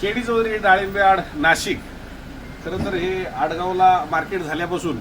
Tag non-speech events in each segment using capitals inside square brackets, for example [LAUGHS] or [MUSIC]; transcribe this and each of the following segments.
KD Chaudhari डाळिंबे आड नाशिक. खरं तर हे आडगावला मार्केट झाल्यापासून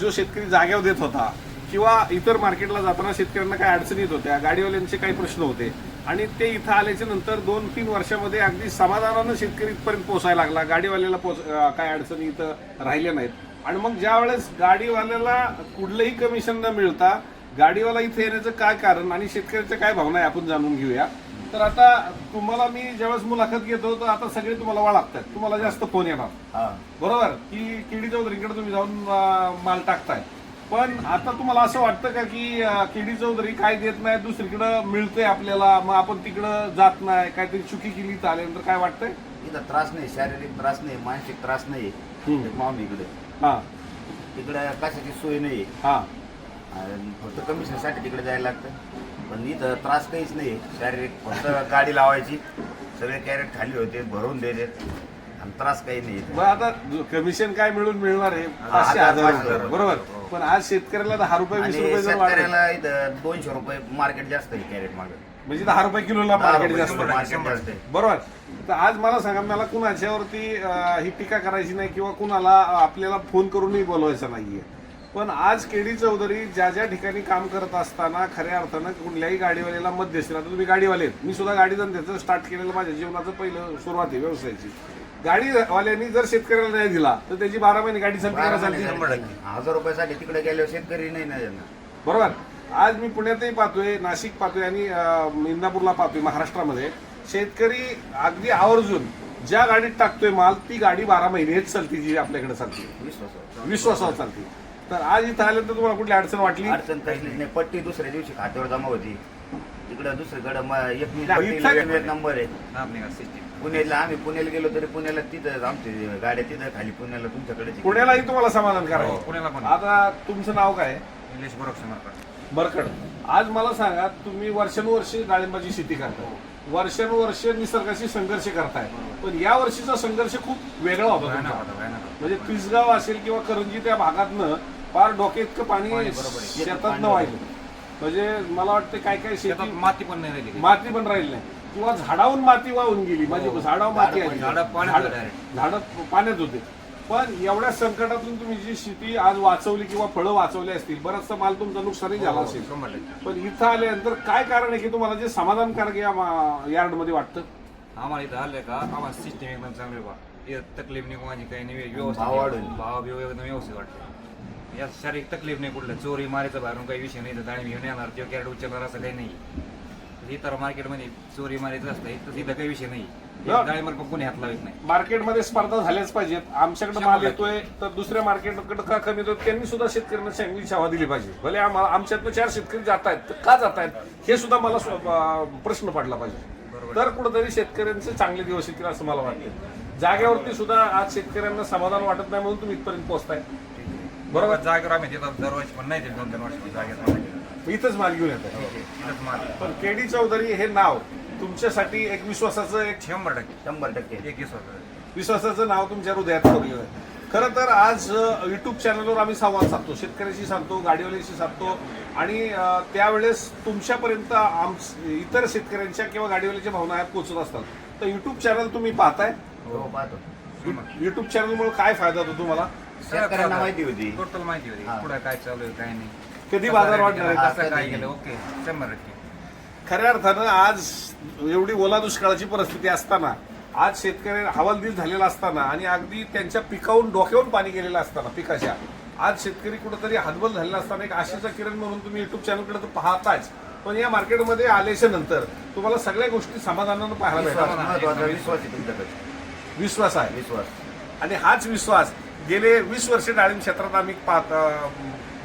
जो शेतकरी जाग्यावर देत होता किंवा इतर मार्केटला जाताना शेतकऱ्यांना काही अडचणी येत होत्या गाडीवाल्यांचे काही प्रश्न होते आणि ते इथं आल्याच्यानंतर दोन तीन वर्षामध्ये अगदी समाधानानं शेतकरी इथपर्यंत पोहोचायला लागला. गाडीवाल्याला पोच काय अडचणी इथं राहिल्या नाहीत. आणि मग ज्या वेळेस गाडीवाल्याला कुठलंही कमिशन न मिळता गाडीवाला इथे येण्याचं काय कारण आणि शेतकऱ्याच्या काय भावना आहे आपण जाणून घेऊया. तर आता तुम्हाला मी ज्यावेळेस मुलाखत घेतो तर आता सगळे तुम्हाला वळखतात तुम्हाला जास्त फोन येणार. हा. बरोबर? की केडी चौधरीकडे तुम्ही जाऊन माल टाकताय. पण आता तुम्हाला असं वाटतं का की केडी चौधरी काय देत नाही दुसरीकडं मिळतंय आपल्याला मग आपण तिकडं जात नाही काहीतरी चुकी केली तर आल्यानंतर काय वाटतंय? इथं त्रास नाही शारीरिक त्रास नाही मानसिक त्रास नाही. माम इकडे. हा. तिकडे कशाची सोय नाही. हा. आणि फक्त कमिशनसाठी तिकडे जायला लागतं. पण इथं त्रास काहीच नाही. शारीरिक फक्त गाडी लावायची. सगळे कॅरेट खाली होते भरून द्यायचे आणि त्रास काही नाही. मग आता कमिशन काय मिळून मिळणार आहे? पाचशे हजार, रुपये. बरोबर. पण आज शेतकऱ्याला दहा रुपये वीस आणि रुपये जर वाढले. शेतकऱ्याला इथं दोनशे रुपये मार्केट जास्त आहे कॅरेट मागे. म्हणजे दहा रुपये किलोला मार्केट जास्त. आहे. बरोबर. तर आज मला सांगा मला कुणाच्यावरती अं, ही टीका करायची नाही किंवा कुणाला अं, आपल्याला फोन करूनही बोलवायचं नाहीये. पण आज केडी चौधरी ज्या ज्या ठिकाणी काम करत असताना खऱ्या अर्थानं कुठल्याही गाडीवाल्याला मध्यस्थी आता तुम्ही गाडीवाले आहेत. मी सुद्धा गाडी धंद्याचं स्टार्ट केलेलं माझ्या जीवनाचं पहिलं सुरुवात आहे व्यवसायाची. गाडीवाल्यांनी जर शेतकऱ्याला नाही दिला तर त्याची बारा महिने गाडी संपली बारा चालते महिने हजार रुपयासाठी तिकडे गेल्यावर शेतकरी नाही ना बरोबर. आज मी पुण्यातही पाहतोय नाशिक पाहतोय आणि इंदापूरला पाहतोय महाराष्ट्रामध्ये. शेतकरी अगदी आवर्जून ज्या गाडीत टाकतोय माल ती गाडी बारा महिनेच चालते जी आपल्याकडे चालते. विश्वास विश्वासावर चालते. तर आज इथं आल्यानंतर तुम्हाला कुठली अडचण वाटली? अडचण काहीच नाही. पट्टी दुसऱ्या दिवशी खात्यावर जमा होती. तिकडं दुसरीकडे एक नंबर आहे. पुण्याला आम्ही पुण्याला गेलो तरी पुण्याला तिथं आमची गाड्या तिथं खाली पुण्याला तुमच्याकडे पुण्यालाही तुम्हाला समाधान हो, करायचं पुण्याला पण. आता तुमचं नाव काय? आहे? इंग्लिश बरोबर बरकड आज मला सांगा तुम्ही वर्षानुवर्षे डाळिंबाची शेती करताय. वर्षानुवर्षे निसर्गाशी संघर्ष करताय. पण या वर्षीचा संघर्ष खूप वेगळा होता तुमचा. म्हणजे तिसगाव असेल किंवा करंजी त्या भागातनं फार डोके इतकं पाणी. शेतात न व्हायचं. म्हणजे मला वाटतं काय काय शेतात शेती माती पण नाही राहिली माती पण राहिली नाही. किंवा झाडावून माती वाहून गेली. म्हणजे हो. झाडावर माती झाडं आली. direct. झाडं पाण्यात होते. पण एवढ्या संकटातून तुम्ही जी शेती आज वाचवली किंवा फळं वाचवली असतील बराचसा माल तुमचं नुकसानही झालं हो, असेल. शंभर टक्के. पण इथं आल्यानंतर काय कारण आहे की तुम्हाला जे समाधानकारक या यार्डमध्ये वाटतं? आम्हाला इथं आलं का? आम्हाला सिस्टीम एकदम चांगली बा. इथं तकलीफ नाही कोणाची काही नाही व्यवस्थित भाव वाढून. भाव बिव एकदम व्यवस्थित वाटतं यात शारीरिक तकलीफ नाही कुठलं. चोरी मारायचं बाहेरून काही विषय नाही तर दाणी घेऊन येणार किंवा कॅरेट उचलणार असं काही नाही. इतर मार्केटमध्ये चोरी मारायचं असतं इथं तिथं काही विषय नाही. हा. पण कोणी हात लावत नाही. मार्केटमध्ये स्पर्धा झाल्याच पाहिजेत. आमच्याकडे माल. येतोय तर दुसऱ्या मार्केटकडे का कमी येतो त्यांनी सुद्धा शेतकऱ्यांना चांगली सेवा दिली पाहिजे. भले आम्हाला आमच्यातनं चार शेतकरी जात आहेत तर का जात आहेत? हे सुद्धा मला प्रश्न पडला पाहिजे. तर कुठेतरी शेतकऱ्यांचे चांगले दिवस येतील असं मला वाटतं जागेवरती सुद्धा आज शेतकऱ्यांना समाधान वाटत नाही म्हणून तुम्ही इथपर्यंत पोहोचताय. बरोबर? जागेवर आम्ही तिथं दरवर्षी पण नाही ते दोन तीन वर्ष पण इथंच माल घेऊन येत आहे तिथंच माल. पण केडी चौधरी हे नाव तुमच्यासाठी एक विश्वासाचं एक शंभर टक्के. शंभर टक्के. एक होतं विश्वासाचं नाव तुमच्या हृदयात कोरलेलं आहे खरं तर आज युट्यूब चॅनलवर आम्ही संवाद साधतो. शेतकऱ्याशी साधतो गाडीवाल्याशी साधतो आणि त्यावेळेस तुमच्यापर्यंत आम इतर शेतकऱ्यांच्या किंवा गाडीवाल्याच्या भावना ह्या पोहोचत असतात. तर युट्यूब चॅनल तुम्ही पाहताय? हो पाहतो. युट्यूब चॅनलमुळे काय फायदा होतो तुम्हाला? शेतकऱ्यांना माहिती होती. टोटल माहिती होती. हा. पुढे काय चालू आहे काय नाही. कधी बाजार वाढणार आहे? कसं काय गेलं ओके. शंभर टक्के. खऱ्या अर्थानं आज एवढी ओला दुष्काळाची परिस्थिती असताना आज शेतकरी हवालदिल झालेला असताना आणि अगदी त्यांच्या पिकावून डोक्यावरून पाणी गेलेलं असताना पिकाच्या आज शेतकरी कुठेतरी हातबल झालेला असताना एक आशेचा किरण म्हणून तुम्ही युट्यूब चॅनलकडे तर पाहताच. पण या मार्केटमध्ये आल्याच्यानंतर तुम्हाला सगळ्या गोष्टी समाधानानं पाहायला भेटतात महत्त्वाचा विश्वास आहे. विश्वास आणि हाच विश्वास गेले वीस वर्ष डाळिंब क्षेत्रात आम्ही पाहत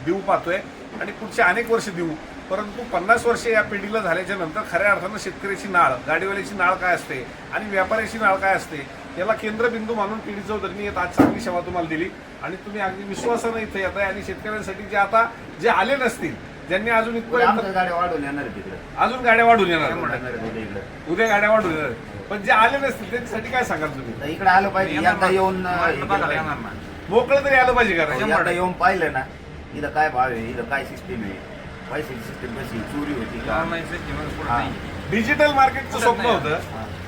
देऊ पाहतोय. आणि पुढचे अनेक वर्ष देऊ. परंतु पन्नास वर्ष या पिढीला झाल्याच्यानंतर खऱ्या अर्थानं शेतकऱ्याची नाळ गाडीवाल्याची नाळ काय असते आणि व्यापाऱ्याची नाळ काय असते याला केंद्रबिंदू मानून पिढी चौधरीने येत आज चांगली सेवा तुम्हाला दिली. आणि तुम्ही अगदी विश्वासानं इथे येत आहे आणि शेतकऱ्यांसाठी जे आता जे आले नसतील ज्यांनी अजून इथपर्यंत गाड्या वाढून येणार अजून गाड्या वाढून येणार उद्या इकडे. उद्या गाड्या वाढून येणार पण जे आले नसतील त्यांच्यासाठी काय सांगाल तुम्ही? इकडे आलं पाहिजे. येऊन मोकळं तरी आलं पाहिजे का? येऊन पाहिलं ना इथं काय भाव आहे इथं काय सिस्टीम आहे? पैशाची सिस्टीम कशी चोरी होती का? ऑनलाईन सिस्टीम पुढे. नाही डिजिटल मार्केटचं स्वप्न. होतं.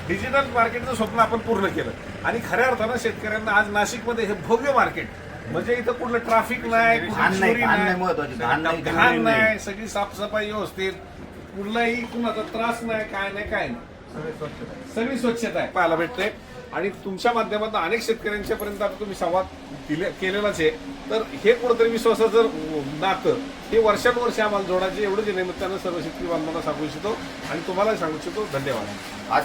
डिजिटल मार्केटचं स्वप्न आपण पूर्ण केलं. आणि खऱ्या अर्थानं शेतकऱ्यांना आज नाशिकमध्ये हे भव्य मार्केट म्हणजे इथं कुठलं ट्रॅफिक नाही कुठली घाण नाही चोरी घाण नाही. नाही महत्वाची घाण नाही घाण नाही सगळी साफसफाई व्यवस्थित. कुठलाही कुणाचा त्रास नाही काय नाही काय नाही. सगळे स्वच्छता आहे पाहायला भेटते आणि तुमच्या माध्यमातून अनेक शेतकऱ्यांच्या पर्यंत आता तुम्ही संवाद दिले केलेलाच आहे. तर हे कुठंतरी विश्वासाचं जर नातं हे वर्षानुवर्ष आम्हाला जोडायचे एवढं जे निमित्तानं सर्व शेतकरी बांधवांना सांगू इच्छितो आणि तुम्हाला सांगू इच्छितो. धन्यवाद. [LAUGHS] आज